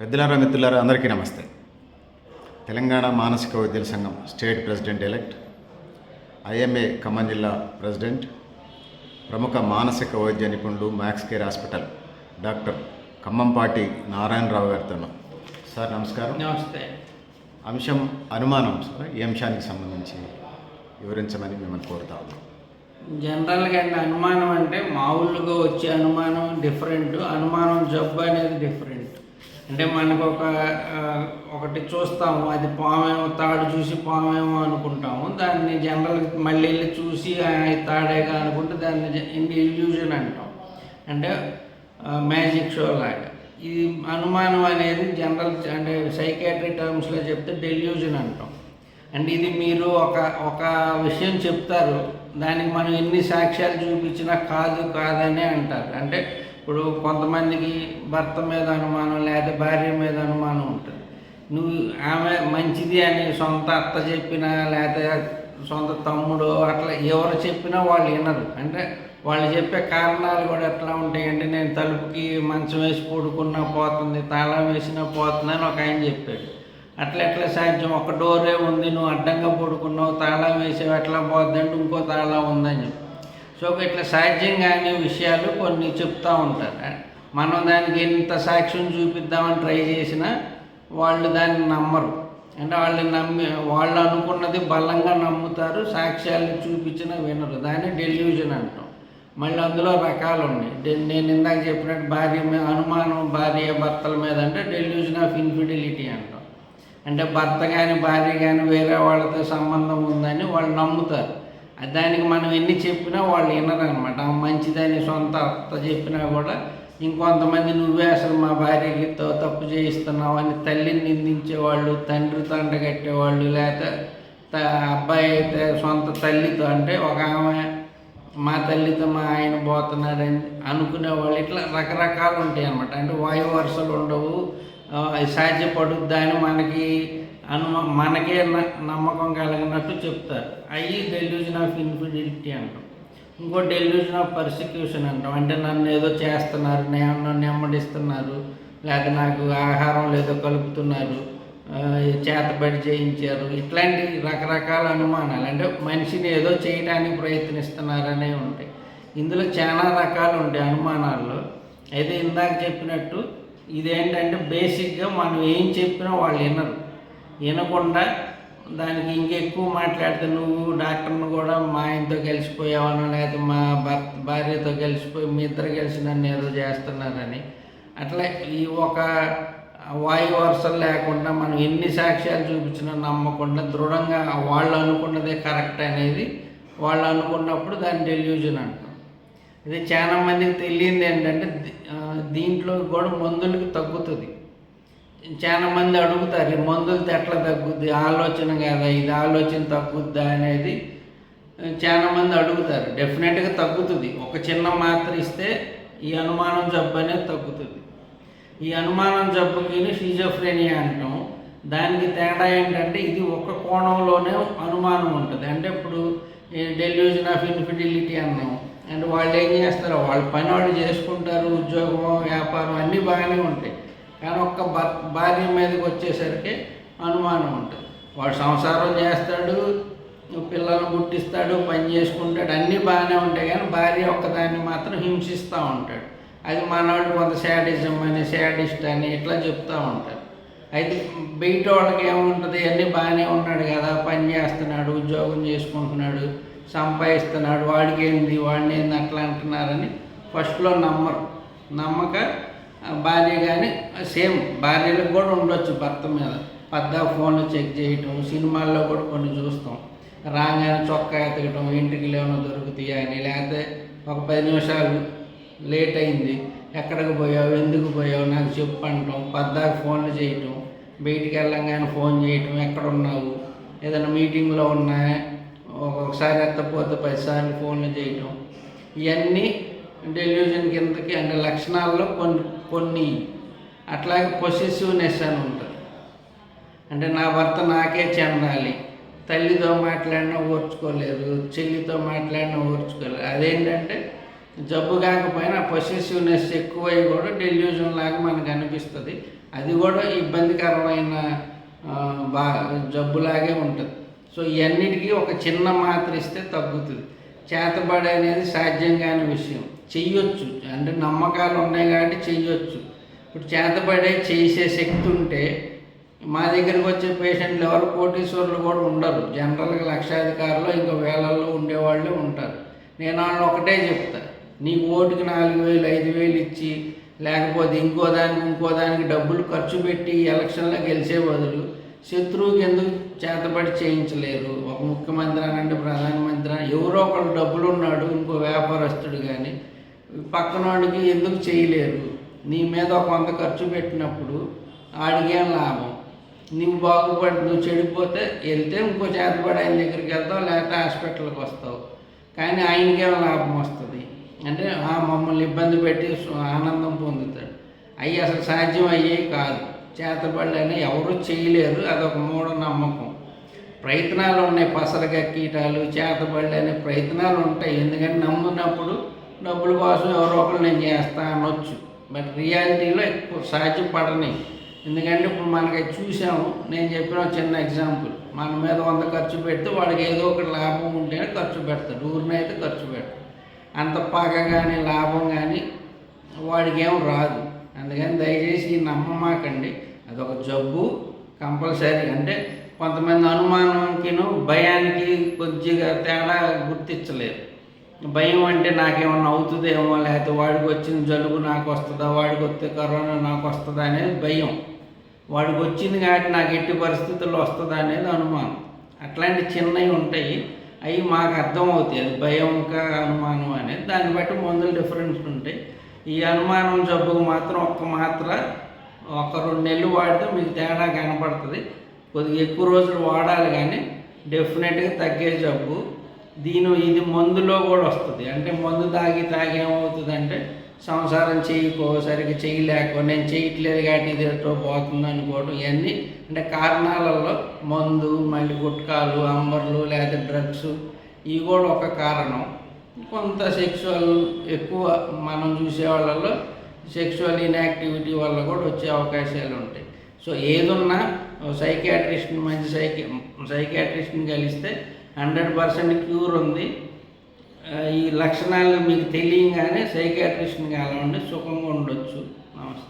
పెద్దలారా మిత్రులారా అందరికీ నమస్తే. తెలంగాణ మానసిక వైద్యుల సంఘం state president elect IMA Khammam జిల్లా ప్రెసిడెంట్ ప్రముఖ మానసిక వైద్య నిపుణుడు max care hospital doctor Khammampati Narayanarao గారితో. సార్ నమస్కారం. నమస్తే. అంశం అనుమానం సార్ ఈ అంశానికి సంబంధించి వివరించమని మిమ్మల్ని కోరుతా ఉన్నాం. జనరల్గా అనుమానం అంటే మామూలుగా వచ్చే అనుమానం డిఫరెంట్. అనుమానం జబ్బు అనేది డిఫరెంట్. అంటే మనకు ఒక ఒకటి చూస్తాము. అది పామేమో తాడు చూసి పామేమో అనుకుంటాము. దాన్ని జనరల్ మళ్ళీ వెళ్ళి చూసి తాడేగా అనుకుంటే దాన్ని ఇల్యూజన్ అంటాం. అంటే మ్యాజిక్ షో లాగా. ఈ అనుమానం అనేది జనరల్ అంటే సైకాట్రీ టర్మ్స్లో చెప్తే డెల్యూజన్ అంటాం. అంటే ఇది మీరు ఒక ఒక విషయం చెప్తారు. దానికి మనం ఎన్ని సాక్ష్యాలు చూపించినా కాదు కాదని అంటారు. అంటే ఇప్పుడు కొంతమందికి భర్త మీద అనుమానం లేదా భార్య మీద అనుమానం ఉంటుంది. నువ్వు ఆమె మంచిది అని సొంత అత్త చెప్పినా లేదా సొంత తమ్ముడు అట్లా ఎవరు చెప్పినా వాళ్ళు వినరు. అంటే వాళ్ళు చెప్పే కారణాలు కూడా ఎట్లా ఉంటాయంటే నేను తలుపుకి మంచం వేసి పడుకున్నా పోతుంది తాళం వేసినా పోతుంది అని ఒక ఆయన చెప్పాడు. అట్లా ఎట్లా సాధ్యం? ఒక డోరే ఉంది నువ్వు అడ్డంగా పడుకున్నావు తాళం వేసావు ఎట్లా పోద్ది అంటే ఇంకో తాళం ఉందని చెప్పి సో ఇట్లా సాధ్యం కాని విషయాలు కొన్ని చెప్తూ ఉంటారు. మనం దానికి ఎంత సాక్ష్యం చూపిద్దామని ట్రై చేసినా వాళ్ళు దాన్ని నమ్మరు. అంటే వాళ్ళు నమ్మి వాళ్ళు అనుకున్నది బలంగా నమ్ముతారు సాక్ష్యాలు చూపించినా వినరు. దాన్ని డెల్యూజన్ అంటాం. మళ్ళీ అందులో రకాలు ఉన్నాయి. డె- నేను ఇందాక చెప్పినట్టు భార్య మీద అనుమానం భార్య భర్తల మీద అంటే డెల్యూజన్ ఆఫ్ ఇన్ఫిడిలిటీ అంటాం. అంటే భర్త కానీ భార్య కానీ వేరే వాళ్ళతో సంబంధం ఉందని వాళ్ళు నమ్ముతారు. దానికి మనం ఎన్ని చెప్పినా వాళ్ళు వినరనమాట. మంచిదని సొంత అత్త చెప్పినా కూడా ఇంకొంతమంది నువ్వే అసలు మా భార్యకి తప్పు చేయిస్తున్నావు అని తల్లిని నిందించేవాళ్ళు తండ్రి తండ కట్టేవాళ్ళు లేకపోతే అబ్బాయి అయితే సొంత తల్లితో అంటే ఒక ఆమె మా తల్లితో మా ఆయన పోతున్నారని అనుకునేవాళ్ళు ఇట్లా రకరకాలు ఉంటాయి అన్నమాట అంటే వాయు వరుసలు ఉండవు. సాధ్యపడుద్దని మనకి అని మనకే న- నమ్మకం కలిగినట్టు చెప్తారు. అవి డెల్యూజన్ ఆఫ్ ఇన్ఫిడిలిటీ అంటాం. ఇంకో డెల్యూజన్ ఆఫ్ పర్సిక్యూషన్ అంటాం. అంటే నన్ను ఏదో చేస్తున్నారు నేను నన్ను నెమ్మడిస్తున్నారు లేకపోతే నాకు ఆహారం లేదో కలుపుతున్నారు చేతబడి చేయించారు. ఇట్లాంటి రకరకాల అనుమానాలు. అంటే మనిషిని ఏదో చేయడానికి ప్రయత్నిస్తున్నారనే ఉంటాయి. ఇందులో చాలా రకాలు ఉంటాయి అనుమానాల్లో. అయితే ఇందాక చెప్పినట్టు ఇదేంటంటే బేసిక్గా మనం ఏం చెప్పినా వాళ్ళు వినరు. వినకుండా దానికి ఇంకెక్కువ మాట్లాడితే నువ్వు డాక్టర్ని కూడా మా ఆయనతో కలిసిపోయావనో లేకపోతే మా భర్త భార్యతో కలిసిపోయి మీ ఇద్దరు కలిసి నన్ను ఏదో చేస్తున్నారని. అట్లా ఈ ఒక వాయు వరుసలు లేకుండా మనం ఎన్ని సాక్ష్యాలు చూపించినా నమ్మకుండా దృఢంగా వాళ్ళు అనుకున్నదే కరెక్ట్ అనేది వాళ్ళు అనుకున్నప్పుడు దాన్ని డెల్యూజన్ అంటాం. ఇది చాలా మందికి తెలియంది ఏంటంటే దీంట్లో కూడా మందులకి తగ్గుతుంది. చాలా మంది అడుగుతారు ఈ మందులతో ఎట్లా తగ్గుద్ది? ఆలోచన కదా ఇది ఆలోచన తగ్గుద్దా? అనేది చాలా మంది అడుగుతారు. డెఫినెట్గా తగ్గుతుంది. ఒక చిన్న మాత్ర ఇస్తే ఈ అనుమానం జబ్బు అనేది తగ్గుతుంది. ఈ అనుమానం జబ్బుకి షిజోఫ్రేనియా అంటాం. దానికి తేడా ఏంటంటే ఇది ఒక కోణంలోనే అనుమానం ఉంటుంది. అంటే ఇప్పుడు డెల్యూజన్ ఆఫ్ ఇన్ఫిడిలిటీ అన్నాం. అండ్ వాళ్ళు ఏం చేస్తారు వాళ్ళ పని వాళ్ళు చేసుకుంటారు ఉద్యోగం వ్యాపారం అన్నీ బాగానే ఉంటాయి. కానీ ఒక్క భార్య మీదకి వచ్చేసరికి అనుమానం ఉంటుంది. వాడు సంసారం చేస్తాడు పిల్లలను పుట్టిస్తాడు పని చేసుకుంటాడు అన్నీ బాగానే ఉంటాయి కానీ భార్య ఒక్కదాన్ని మాత్రం హింసిస్తూ ఉంటాడు. అది మనవాడు కొంత శాడిజం అని శాడిస్ట్ అని ఇట్లా చెప్తూ ఉంటారు అయితే బయట వాళ్ళకి ఏముంటుంది? అన్నీ బాగానే ఉన్నాడు కదా పని చేస్తున్నాడు ఉద్యోగం చేసుకుంటున్నాడు సంపాదిస్తున్నాడు వాడికి ఏంది వాడిని ఏంది అట్లా అంటున్నారని ఫస్ట్లో నమ్మరు. నమ్మక భార్య కానీ సేమ్ భార్యలకు కూడా ఉండొచ్చు భర్త మీద. పెద్ద ఫోన్లు చెక్ చేయటం సినిమాల్లో కూడా కొన్ని చూస్తాం. రాగానే చొక్కా ఎతకటం ఇంటికి లేవన దొరుకుతాయి అని లేకపోతే ఒక పది నిమిషాలు లేట్ అయింది ఎక్కడికి పోయావు ఎందుకు పోయావు నాకు చెప్పు అంటాం. పద్దాకు ఫోన్లు చేయటం బయటికి వెళ్ళంగానే ఫోన్ చేయటం ఎక్కడ ఉన్నావు ఏదైనా మీటింగ్లో ఉన్నా ఒక్కొక్కసారి ఎత్తపోతే పదిసార్లు ఫోన్లు చేయటం. ఇవన్నీ డెల్యూజన్ కిందకి అంటే లక్షణాల్లో కొన్ని కొన్ని అట్లాగే పొసెసివ్నెస్ అని ఉంటుంది. అంటే నా భర్త నాకే చెందాలి. తల్లితో మాట్లాడినా ఓర్చుకోలేరు చెల్లితో మాట్లాడినా ఓర్చుకోలేరు అదేంటంటే జబ్బు కాకపోయినా పొసెసివ్నెస్ ఎక్కువై కూడా డెల్యూజన్ లాగా మనకు అనిపిస్తుంది. అది కూడా ఇబ్బందికరమైన బా జబ్బులాగే ఉంటుంది. సో ఇవన్నిటికీ ఒక చిన్న మాత్ర ఇస్తే తగ్గుతుంది. చేతబడి అనేది సాధ్యం కాని విషయం. చెయ్యొచ్చు. అంటే నమ్మకాలు ఉన్నాయి కాబట్టి చెయ్యొచ్చు. ఇప్పుడు చేతబడే చేసే శక్తి ఉంటే మా దగ్గరికి వచ్చే పేషెంట్లు ఎవరు కోటీశ్వరులు కూడా ఉండరు. జనరల్గా లక్షాధికారులు ఇంకా వేలల్లో ఉండేవాళ్ళే ఉంటారు. నేను వాళ్ళు ఒకటే చెప్తా. నీకు ఓటుకి నాలుగు వేలు ఐదు వేలు ఇచ్చి లేకపోతే ఇంకో దానికి ఇంకో దానికి డబ్బులు ఖర్చు పెట్టి ఎలక్షన్లో గెలిచే బదులు శత్రువుకి ఎందుకు చేతబడి చేయించలేరు. ఒక ముఖ్యమంత్రి అనంటే ప్రధానమంత్రి అని ఎవరో ఒకళ్ళు డబ్బులు ఉన్నాడు ఇంకో వ్యాపారస్తుడు కానీ పక్కనోడికి ఎందుకు చేయలేరు? నీ మీద కొంత ఖర్చు పెట్టినప్పుడు ఆడికేం లాభం? నువ్వు బాగుపడి నువ్వు చెడిపోతే వెళ్తే ఇంకో చేతబడి ఆయన దగ్గరికి వెళ్తావు లేకపోతే హాస్పిటల్కి వస్తావు. కానీ ఆయనకేం లాభం వస్తుంది? అంటే ఆ మమ్మల్ని ఇబ్బంది పెట్టి ఆనందం పొందుతాడు. అవి అసలు సాధ్యం అయ్యేవి కాదు. చేతబడి అని ఎవరు చేయలేరు. అదొక మూఢనమ్మకం. ప్రయత్నాలు ఉన్నాయి పసరగా కీటాలు చేతబడి అనే ప్రయత్నాలు ఉంటాయి. ఎందుకంటే నమ్మునప్పుడు డబ్బుల కోసం ఎవరో ఒకరు నేను చేస్తా అనొచ్చు. బట్ రియాలిటీలో ఎక్కువ సాధ్యపడని. ఎందుకంటే ఇప్పుడు మనకి చూసాము నేను చెప్పిన చిన్న ఎగ్జాంపుల్. మన మీద వంద ఖర్చు పెడితే వాడికి ఏదో ఒకటి లాభం ఉంటేనే ఖర్చు పెడతాడు. ఊరినైతే ఖర్చు పెడతాడు. అంత పగ కానీ లాభం కానీ వాడికి ఏం రాదు. అందుకని దయచేసి ఈ నమ్మమాకండి. అదొక జబ్బు కంపల్సరీ. అంటే కొంతమంది అనుమానంకిను భయానికి కొద్దిగా తేడా గుర్తించలేరు. భయం అంటే నాకేమన్నా అవుతుందేమో లేకపోతే వాడికి వచ్చిన జలుబు నాకు వస్తుందా వాడికి వస్తే కరోనా నాకు వస్తుందా అనేది భయం. వాడికి వచ్చింది కాబట్టి నాకు ఎట్టి పరిస్థితుల్లో వస్తుందా అనేది అనుమానం. అట్లాంటి చిన్నవి ఉంటాయి అవి మాకు అర్థమవుతాయి. అది భయం కా అనుమానం అనేది దాన్ని బట్టి మందులు డిఫరెన్స్ ఉంటాయి. ఈ అనుమానం జబ్బుకు మాత్రం ఒక్క మాత్ర ఒక రెండు నెలలు వాడితే మీకు తేడా కనపడుతుంది. కొద్దిగా ఎక్కువ రోజులు వాడాలి కానీ డెఫినెట్గా తగ్గే జబ్బు. దీని ఇది మందులో కూడా వస్తుంది. అంటే మందు తాగి తాగి ఏమవుతుంది అంటే సంసారం చేయకో సరిగ్గా చేయలేకో నేను చేయట్లేదు కాబట్టి ఇది ఎటో పోతుంది అనుకోవడం ఇవన్నీ అంటే కారణాలలో మందు మళ్ళీ గుట్కాలు అంబర్లు లేదా డ్రగ్స్ ఇవి కూడా ఒక కారణం. కొంత సెక్షువల్ ఎక్కువ మనం చూసే వాళ్ళలో సెక్షువల్ ఇన్యాక్టివిటీ వల్ల కూడా వచ్చే అవకాశాలు ఉంటాయి. సో ఏదున్నా సైకాట్రిస్ట్ని మంచి సైకి సైకాట్రిస్ట్ని కలిస్తే హండ్రెడ్ పర్సెంట్ క్యూర్ ఉంది. ఈ లక్షణాలు మీకు తెలియగానే సైకాట్రిస్ట్ని కలవండి. సుఖంగా ఉండొచ్చు. నమస్తే.